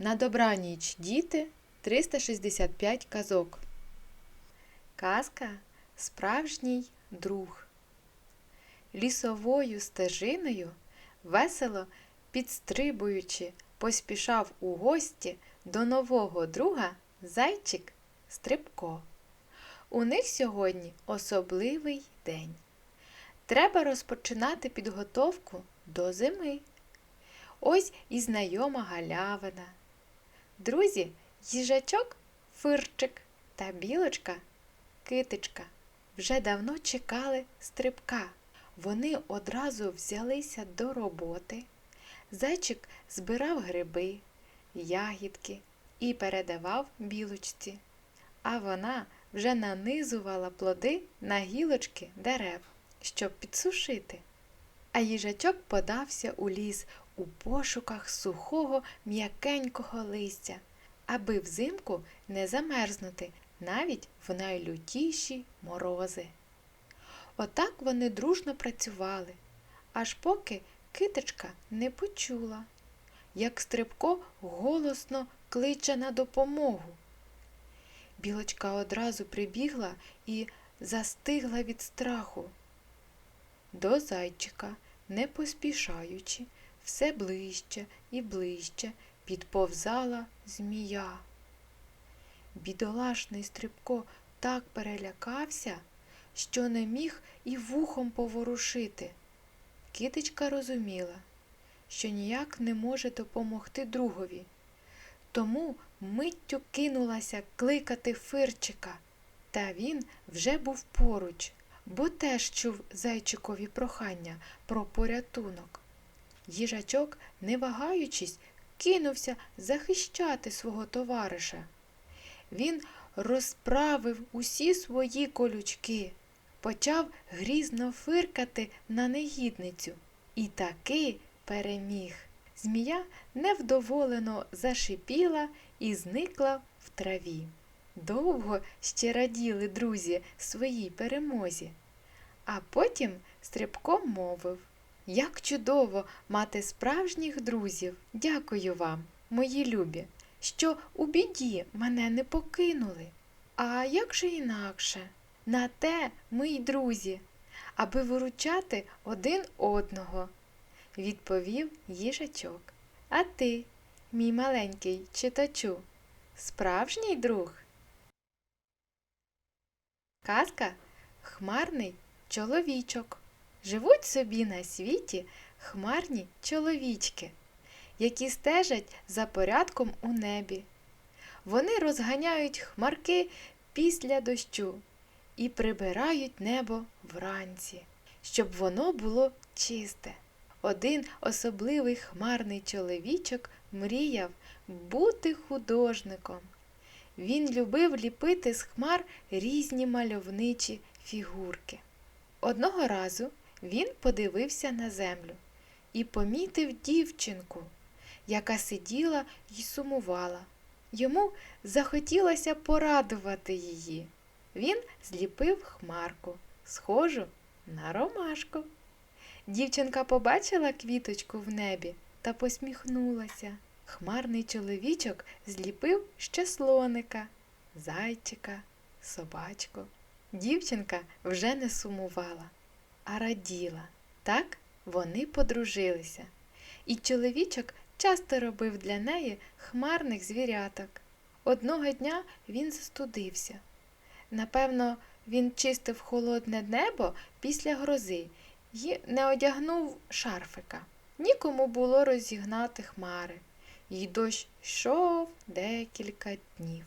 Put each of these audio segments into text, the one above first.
На добраніч, діти 365 казок. Казка Справжній друг. Лісовою стежиною, весело підстрибуючи, поспішав у гості до нового друга зайчик Стрибко. У них сьогодні особливий день. Треба розпочинати підготовку до зими. Ось і знайома галявина. Друзі, їжачок фирчик та білочка китичка вже давно чекали стрибка. Вони одразу взялися до роботи. Зайчик збирав гриби, ягідки і передавав білочці. А вона вже нанизувала плоди на гілочки дерев, щоб підсушити. А їжачок подався у ліс у пошуках сухого м'якенького листя, аби взимку не замерзнути навіть в найлютіші морози. Отак вони дружно працювали, аж поки китичка не почула, як стрибко голосно кличе на допомогу. Білочка одразу прибігла і застигла від страху. До зайчика, не поспішаючи, все ближче і ближче підповзала змія. Бідолашний стрибко так перелякався, що не міг і вухом поворушити. Китичка розуміла, що ніяк не може допомогти другові, тому миттю кинулася кликати фирчика, та він вже був поруч, бо теж чув зайчикові прохання про порятунок. Їжачок, не вагаючись, кинувся захищати свого товариша. Він розправив усі свої колючки, почав грізно фиркати на негідницю і таки переміг. Змія невдоволено зашипіла і зникла в траві. Довго ще раділи друзі своїй перемозі. А потім Стрибко мовив Як чудово мати справжніх друзів! Дякую вам, мої любі, що у біді мене не покинули. А як же інакше? На те ми й друзі, аби виручати один одного, відповів їжачок. А ти, мій маленький читачу, справжній друг? Казка Хмарний чоловічок. Живуть собі на світі хмарні чоловічки, які стежать за порядком у небі. Вони розганяють хмарки після дощу і прибирають небо вранці, щоб воно було чисте. Один особливий хмарний чоловічок мріяв бути художником. Він любив ліпити з хмар різні мальовничі фігурки. Одного разу він подивився на землю і помітив дівчинку, яка сиділа й сумувала. Йому захотілося порадувати її. Він зліпив хмарку, схожу на ромашку. Дівчинка побачила квіточку в небі та посміхнулася. Хмарний чоловічок зліпив ще слоника, зайчика, собачку. Дівчинка вже не сумувала, а раділа. Так вони подружилися. І чоловічок часто робив для неї хмарних звіряток. Одного дня він застудився. Напевно, він чистив холодне небо після грози і не одягнув шарфика. Нікому було розігнати хмари, і дощ йшов декілька днів.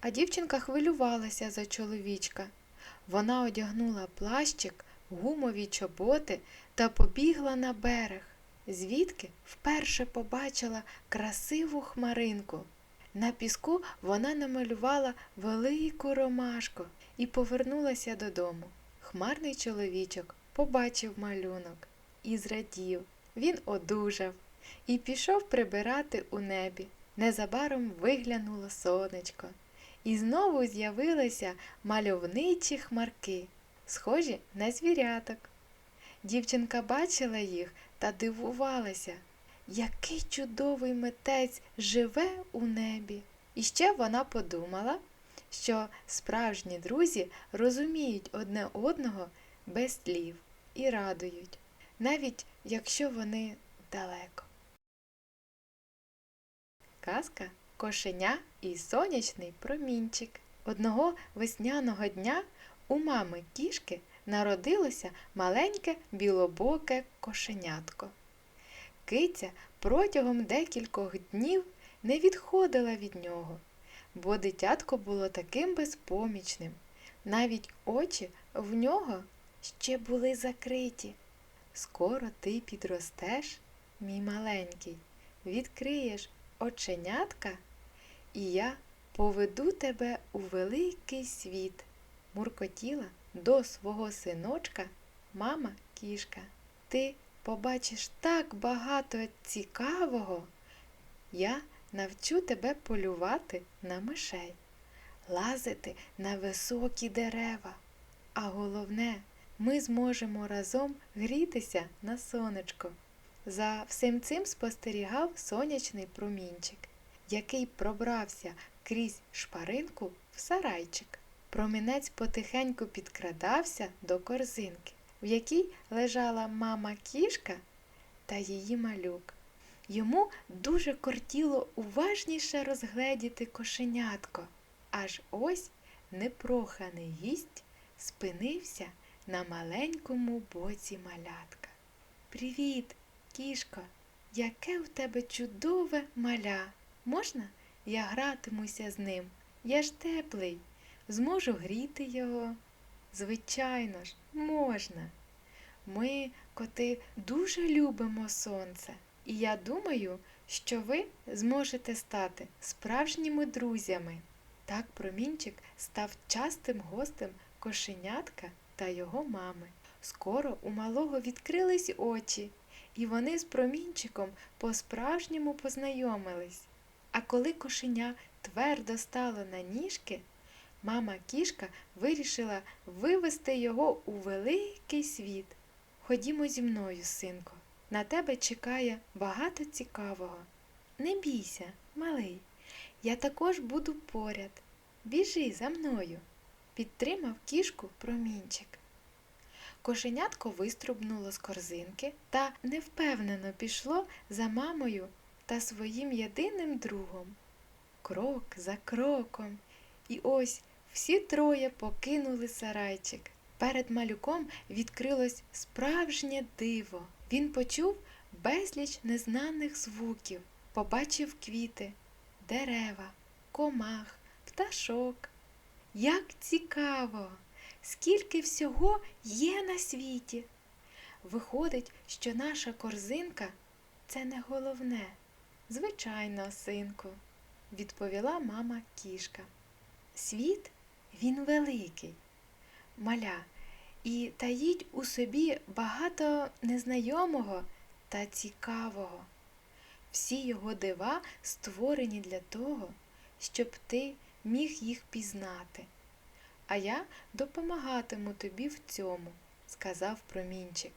А дівчинка хвилювалася за чоловічка. Вона одягнула плащик, гумові чоботи та побігла на берег, звідки вперше побачила красиву хмаринку. На піску вона намалювала велику ромашку і повернулася додому. Хмарний чоловічок побачив малюнок і зрадів. Він одужав і пішов прибирати у небі. Незабаром виглянуло сонечко, і знову з'явилися мальовничі хмарки, схожі на звіряток. Дівчинка бачила їх та дивувалася, який чудовий митець живе у небі. І ще вона подумала, що справжні друзі розуміють одне одного без слів і радують, навіть якщо вони далеко. Казка Кошеня і сонячний промінчик. Одного весняного дня у мами кішки народилося маленьке білобоке кошенятко. Киця протягом декількох днів не відходила від нього, бо дитятко було таким безпомічним. Навіть очі в нього ще були закриті. Скоро ти підростеш, мій маленький, відкриєш оченятка, і я поведу тебе у великий світ, муркотіла до свого синочка мама кішка. Ти побачиш так багато цікавого. Я навчу тебе полювати на мишей, лазити на високі дерева. А головне, ми зможемо разом грітися на сонечко. За всім цим спостерігав сонячний промінчик, який пробрався крізь шпаринку в сарайчик. Промінець потихеньку підкрадався до корзинки, в якій лежала мама кішка та її малюк. Йому дуже кортіло уважніше розгледіти кошенятко, аж ось непроханий гість спинився на маленькому боці малятка. Привіт, кішко, яке в тебе чудове маля. Можна я гратимуся з ним? Я ж теплий, зможу гріти його. Звичайно ж, можна. Ми, коти, дуже любимо сонце, і я думаю, що ви зможете стати справжніми друзями. Так промінчик став частим гостем кошенятка та його мами. Скоро у малого відкрились очі, і вони з промінчиком по-справжньому познайомились. А коли кошеня твердо стало на ніжки, мама кішка вирішила вивести його у великий світ. Ходімо зі мною, синко, на тебе чекає багато цікавого. Не бійся, малий, я також буду поряд. Біжи за мною, підтримав кішку промінчик. Кошенятко виструбнуло з корзинки та невпевнено пішло за мамою та своїм єдиним другом. Крок за кроком. І ось всі троє покинули сарайчик. Перед малюком відкрилось справжнє диво. Він почув безліч незнаних звуків, побачив квіти, дерева, комах, пташок. Як цікаво! Скільки всього є на світі. Виходить, що наша корзинка це не головне. Звичайно, синку, відповіла мама кішка. Світ він великий, маля, і таїть у собі багато незнайомого та цікавого. Всі його дива створені для того, щоб ти міг їх пізнати. А я допомагатиму тобі в цьому, сказав промінчик.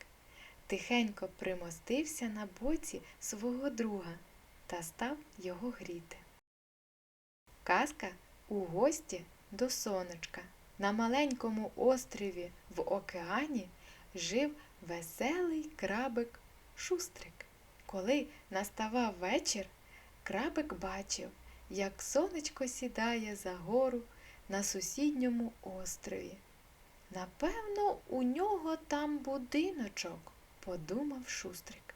Тихенько примостився на боці свого друга та став його гріти. Казка у гості до сонечка. На маленькому острові в океані жив веселий крабик Шустрик. Коли наставав вечір, крабик бачив, як сонечко сідає за гору на сусідньому острові. Напевно, у нього там будиночок, подумав Шустрик.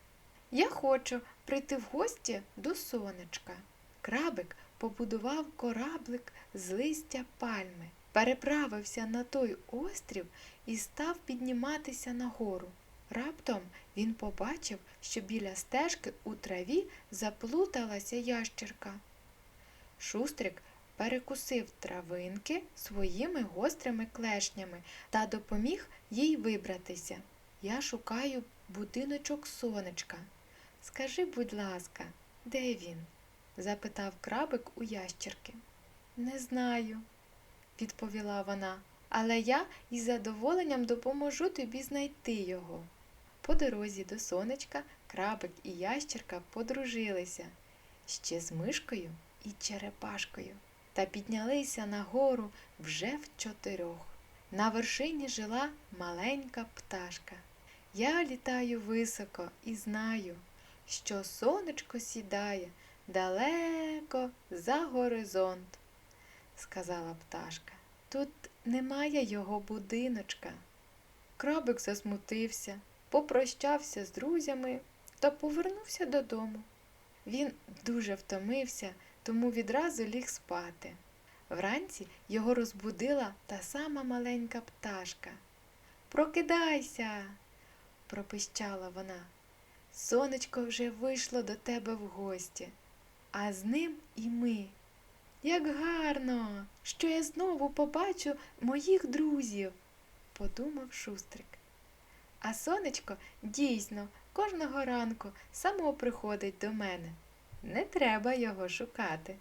Я хочу прийти в гості до сонечка. Крабик побудував кораблик з листя пальми, переправився на той острів і став підніматися нагору. Раптом він побачив, що біля стежки у траві заплуталася ящерка. Шустрик перекусив травинки своїми гострими клешнями та допоміг їй вибратися. Я шукаю будиночок сонечка. Скажи, будь ласка, де він? Запитав крабик у ящерки. Не знаю, відповіла вона, але я із задоволенням допоможу тобі знайти його. По дорозі до сонечка Крабик і ящерка подружилися ще з мишкою і черепашкою та піднялися на гору вже в чотирьох. На вершині жила маленька пташка. Я літаю високо і знаю, що сонечко сідає далеко за горизонт, сказала пташка. Тут немає його будиночка. Крабик засмутився, попрощався з друзями та повернувся додому. Він дуже втомився, тому відразу ліг спати. Вранці його розбудила та сама маленька пташка. Прокидайся, пропищала вона. Сонечко вже вийшло до тебе в гості, а з ним і ми. Як гарно, що я знову побачу моїх друзів, подумав шустрик. А сонечко дійсно кожного ранку само приходить до мене. Не треба його шукати.